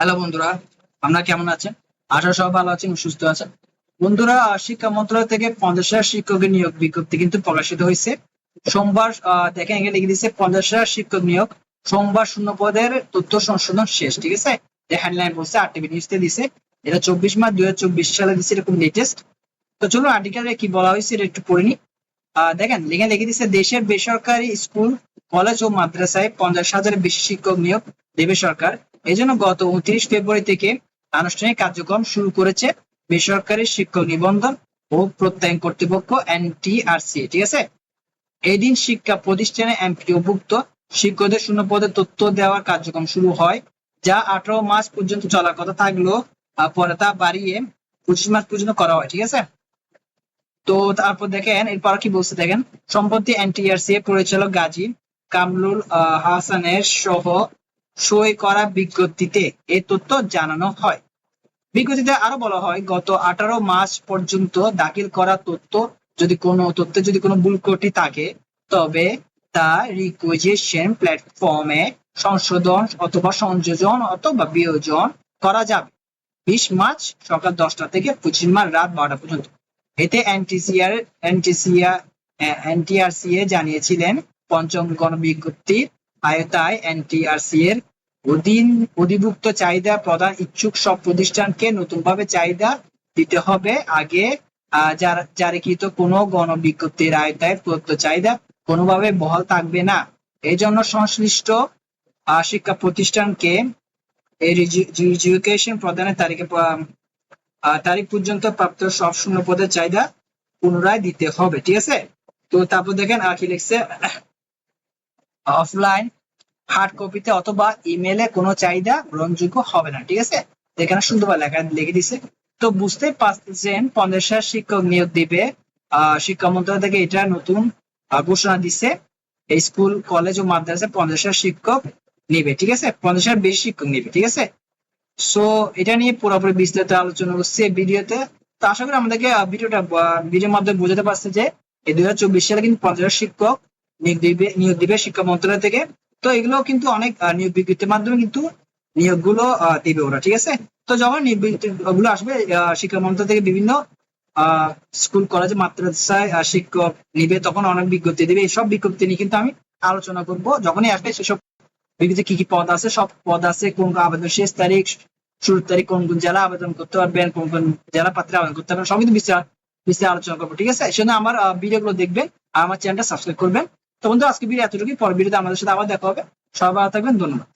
Hello বন্ধুরা আমরা কেমন আছেন? আশা সব ভালো আছেন, সুস্থ আছেন। বন্ধুরা, শিক্ষা মন্ত্রণালয় থেকে পঞ্চাশ হাজার শিক্ষকের নিয়োগ বিজ্ঞপ্তি কিন্তু প্রকাশিত হয়েছে। সোমবার দেখেন এখানে লিখে দিচ্ছে পঞ্চাশ হাজার শিক্ষক নিয়োগ। সোমবার শূন্য পদের তথ্য সংশোধন শেষ, ঠিক আছে? হ্যান্ডলাইন বলছে আর টিভি নিউজতে দিছে, এটা চব্বিশ মার্চ দুই হাজার চব্বিশ সালে দিচ্ছে এরকম লেটেস্ট তো চলুন আর্টিকেলে কি বলা হয়েছে, এটা একটু পড়ে নিই। দেখেন লিখে লিখে দিচ্ছে দেশের বেসরকারি স্কুল, কলেজ ও মাদ্রাসায় পঞ্চাশ হাজারের বেশি শিক্ষক নিয়োগ দেবে সরকার। এজন্য গত উনত্রিশ ফেব্রুয়ারি থেকে আনুষ্ঠানিক কার্যক্রম শুরু করেছে বেসরকারি শিক্ষক নিবন্ধন ও প্রত্যয়ন কর্তৃপক্ষ, এনটিআরসি, ঠিক আছে? এই দিন শিক্ষা প্রতিষ্ঠানে এমপিওভুক্ত শিক্ষকদের শূন্য পদে তথ্য দেওয়ার কার্যক্রম শুরু হয়, যা আঠারো মাস পর্যন্ত চলার কথা থাকলেও পরে তা বাড়িয়ে পঁচিশ মাস পর্যন্ত করা হয়, ঠিক আছে? তো তারপর দেখেন, এরপর কি বলছে দেখেন, সম্প্রতি এনটিআরসি পরিচালক গাজী কামরুল হাসানের সহ সই করা বিজ্ঞপ্তিতে এই তথ্য জানানো হয়। বিজ্ঞপ্তিতে আরও বলা হয়, গত আঠারো মাস পর্যন্ত দাখিল করা তথ্য যদি কোনো, তথ্যে যদি কোনো ভুল ত্রুটি থাকে, তবে তা রিকুইজিশন প্ল্যাটফর্মে সংশোধন অথবা সংযোজন অথবা বিয়োজন করা যাবে। বিশ মার্চ সকাল দশটা থেকে পঁচিশ মার্চ রাত বারোটা পর্যন্ত। এতে এনটিসিআর এনটিসিআর এনটিআরসি এ জানিয়েছিলেন পঞ্চম গণবিজ্ঞপ্তির আয়তায় এনটিআরসি এর অধীন অধিভুক্ত চাহিদা প্রদান ইচ্ছুক সব প্রতিষ্ঠানকে নতুনভাবে চাহিদা দিতে হবে। আগে জারিকৃত কোনো গণবিজ্ঞপ্তির আয়তায় প্রদত্ত চাহিদা কোনোভাবে বহাল থাকবে না। এই জন্য সংশ্লিষ্ট শিক্ষা প্রতিষ্ঠানকে এডুকেশন প্রদানের তারিখে তারিখ পর্যন্ত প্রাপ্ত সব শূন্য পদের চাহিদা পুনরায় দিতে হবে, ঠিক আছে? তো তারপর দেখেন আর কি লিখছে অফলাইন হার্ড কপিতে অথবা ইমেলে কোনো চাহিদা গ্রহণযোগ্য হবে না, ঠিক আছে? এখানে সুন্দরভাবে লেখা লিখে দিছে। তো বুঝতে পারছেন পঞ্চাশ শিক্ষক নিয়োগ দিবে শিক্ষা মন্ত্রণালয় থেকে এটা নতুন ঘোষণা দিচ্ছে স্কুল, কলেজ ও মাদ্রাসায় পঞ্চাশ শিক্ষক নিবে, ঠিক আছে? পঞ্চাশ বেশি শিক্ষক নিবে, ঠিক আছে? সো এটা নিয়ে পুরোপুরি বিস্তারিত আলোচনা করছি এই ভিডিওতে। তো আশা করি আমাদেরকে ভিডিওটা ভিডিওর মাধ্যমে বোঝাতে পারছে যে এই দুই হাজার চব্বিশ সালে কিন্তু পঞ্চাশ শিক্ষক নিয়োগ দিবে নিয়োগ দিবে শিক্ষা মন্ত্রণালয় থেকে। তো এগুলো কিন্তু অনেক নিয়োগ বিজ্ঞপ্তির মাধ্যমে কিন্তু নিয়োগগুলো আহ, দিবে ওরা ঠিক আছে? তো যখন নিয়োগগুলো আসবে শিক্ষা মন্ত্রণালয় থেকে বিভিন্ন স্কুল কলেজ মাদ্রাসায় শিক্ষক নিবে তখন অনেক বিজ্ঞপ্তি দিবে। এই সব বিজ্ঞপ্তি নিয়ে কিন্তু আমি আলোচনা করব। যখনই আসবে সেসব বিজ্ঞপ্তি কি কি পদ আছে। সব পদ আছে, কোন কোন আবেদন শেষ তারিখ, শুরুর তারিখ, কোন কোন জেলা আবেদন করতে পারবেন কোন কোন জেলা পাত্রে আবেদন করতে পারবেন সব কিন্তু বিস্তার বিস্তার আলোচনা করব, ঠিক আছে? সেজন্য আমার ভিডিও গুলো দেখবেন আর আমার চ্যানেলটা সাবস্ক্রাইব করবেন। তো বন্ধু আজকে ভিডিও এতটুকুই। পর ভিডিওতে আমাদের সাথে আবার দেখা হবে। সবাই থাকবেন, ধন্যবাদ।